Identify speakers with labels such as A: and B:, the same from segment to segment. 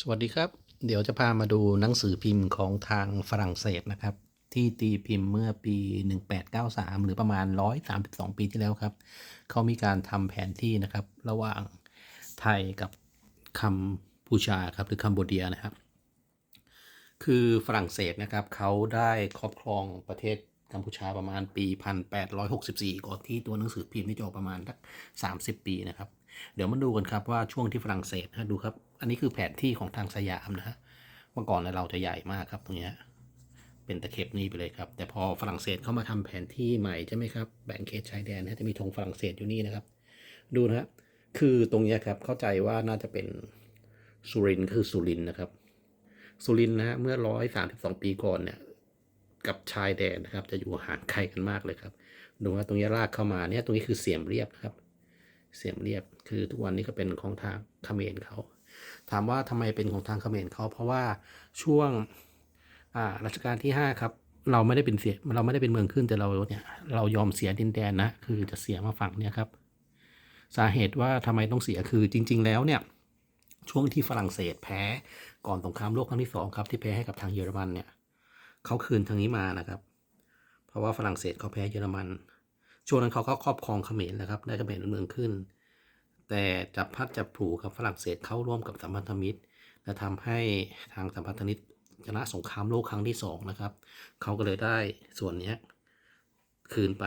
A: สวัสดีครับ เดี๋ยวจะพามาดูหนังสือพิมพ์ของทางฝรั่งเศสนะครับ ที่ตีพิมพ์เมื่อปี 1893 หรือประมาณ 132 ปีที่แล้วครับ เขามีการทำแผนที่นะครับ ระหว่างไทยกับคัมพูชาครับหรือคัมโบเดียนะครับ คือฝรั่งเศสนะครับเขาได้ครอบครองประเทศกัมพูชาประมาณปี 1864 ก่อนที่ตัวหนังสือพิมพ์ที่จะออกประมาณสัก30 ปีนะครับ เดี๋ยวมาดูกันครับว่าช่วงที่ฝรั่งเศสนะดูครับ อันนี้คือแผนที่ของทางสยามนะฮะเมื่อก่อนเนี่ยเราจะใหญ่มากครับตรงนี้เป็นตะเข็บนี่ไปเลยครับ แต่พอฝรั่งเศสเข้ามาทำแผนที่ใหม่ใช่ไหมครับแบ่งเขตชายแดนนะจะมีธงฝรั่งเศสอยู่นี่นะครับ ดูนะฮะคือตรงนี้ครับเข้าใจว่าน่าจะเป็นสุรินทร์คือสุรินทร์นะครับ สุรินทร์นะฮะเมื่อร้อยสามสิบสองปีก่อนเนี่ยกับชายแดนนะครับ จะอยู่ห่างไกลกันมากเลยครับดูว่าตรงนี้ลากเข้ามาเนี่ยตรงนี้คือเสียมเรียบนะครับ เสียมเรียบ คือทุกวันนี้ก็เป็นของทางเขมรเขาถามว่าทำไมเป็นของทางเขมรเขาเพราะว่าช่วงรัชกาลที่ 5 ครับ เราไม่ได้เป็นเสียเราไม่ได้เป็นเมืองขึ้นแต่เราเนี่ยเรายอมเสียดินแดนนะคือจะเสียมาฝั่งเนี่ยครับ สาเหตุว่าทำไมต้องเสียคือจริง ๆ แล้วเนี่ยช่วงที่ฝรั่งเศสแพ้ก่อนสงครามโลกครั้งที่สองครับที่แพ้ให้กับทางเยอรมันเนี่ยเขาคืนทางนี้มานะครับ เพราะว่าฝรั่งเศสเขาแพ้เยอรมัน ช่วงนั้นเขาก็ครอบครองเขมรนะครับ ได้เขมรเป็นเมืองขึ้น แต่จับพัดจับผูกับฝรั่งเศสเข้าร่วมกับสัมพันธมิตร และทำให้ทางสัมพันธมิตรชนะสงครามโลกครั้งที่สองนะครับ เขาก็เลยได้ส่วนนี้คืนไป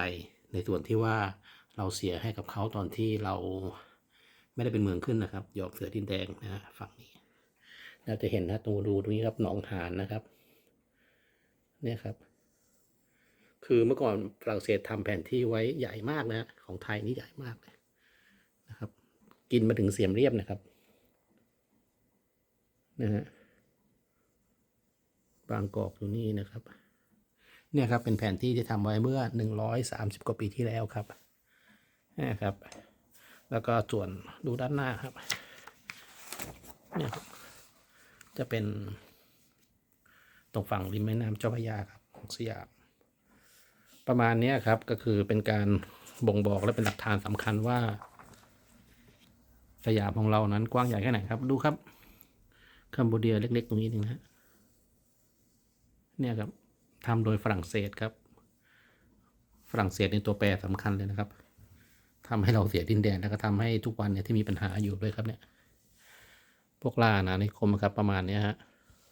A: ในส่วนที่ว่าเราเสียให้กับเขาตอนที่เราไม่ได้เป็นเมืองขึ้นนะครับ หยอกเสือดินแดงนะฮะฝั่งนี้ เราจะเห็นนะตรงรูตรงนี้ครับหนองหานนะครับ เนี่ยครับ คือเมื่อก่อนฝรั่งเศสทำแผนที่ไว้ใหญ่มากนะของไทยนี่ใหญ่มากเลยนะครับ กินมาถึงเสียมเรียบนะครับนะฮะบางกอกอยู่นี่นะครับ เนี่ยครับเป็นแผนที่ที่ทำไว้เมื่อหนึ่งร้อยสามสิบกว่าปีที่แล้วครับนี่ครับ แล้วก็ส่วนดูด้านหน้าครับเนี่ยครับจะเป็นตรงฝั่งริมแม่น้ำเจ้าพระยาครับของสยาม ประมาณนี้ครับก็คือเป็นการบ่งบอกและเป็นหลักฐานสำคัญว่า สยามของเรานั้นกว้างใหญ่แค่ไหนครับ ดูครับคัมโบเดียเล็ก ๆ ตรงนี้นึงนะเนี่ยครับทำโดยฝรั่งเศสครับ ฝรั่งเศสในตัวแปรสำคัญเลยนะครับทำให้เราเสียดินแดนแล้วก็ทำให้ทุกวันเนี่ยที่มีปัญหาอยู่ด้วยครับเนี่ย พวกล่าอาณานิคมครับประมาณนี้ฮะ